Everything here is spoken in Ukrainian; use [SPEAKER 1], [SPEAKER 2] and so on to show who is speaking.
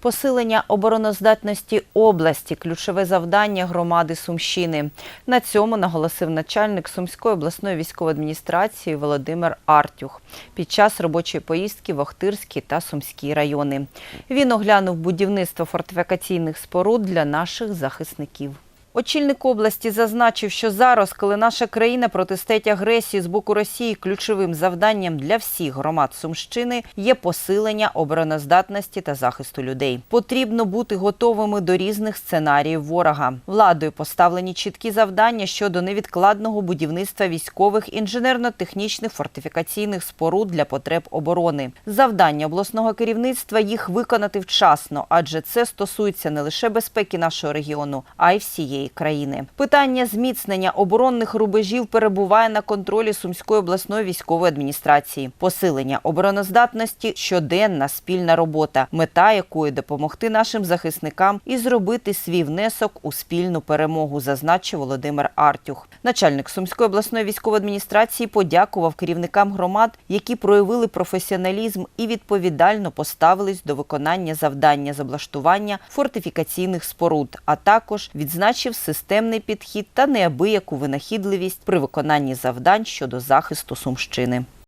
[SPEAKER 1] Посилення обороноздатності області ключове завдання громади Сумщини. На цьому наголосив начальник Сумської обласної військової адміністрації Володимир Артюх під час робочої поїздки в Охтирський та Сумський райони. Він оглянув будівництво фортифікаційних споруд для наших захисників. Очільник області зазначив, що зараз, коли наша країна протистоїть агресії з боку Росії, ключовим завданням для всіх громад Сумщини є посилення обороноздатності та захисту людей. Потрібно бути готовими до різних сценаріїв ворога. Владою поставлені чіткі завдання щодо невідкладного будівництва військових інженерно-технічних фортифікаційних споруд для потреб оборони. Завдання обласного керівництва їх виконати вчасно, адже це стосується не лише безпеки нашого регіону, а й всієї країни. Питання зміцнення оборонних рубежів перебуває на контролі Сумської обласної військової адміністрації. Посилення обороноздатності щоденна спільна робота, мета якої допомогти нашим захисникам і зробити свій внесок у спільну перемогу, зазначив Володимир Артюх. Начальник Сумської обласної військової адміністрації подякував керівникам громад, які проявили професіоналізм і відповідально поставились до виконання завдання з облаштування фортифікаційних споруд, а також відзначив системний підхід та неабияку винахідливість при виконанні завдань щодо захисту Сумщини.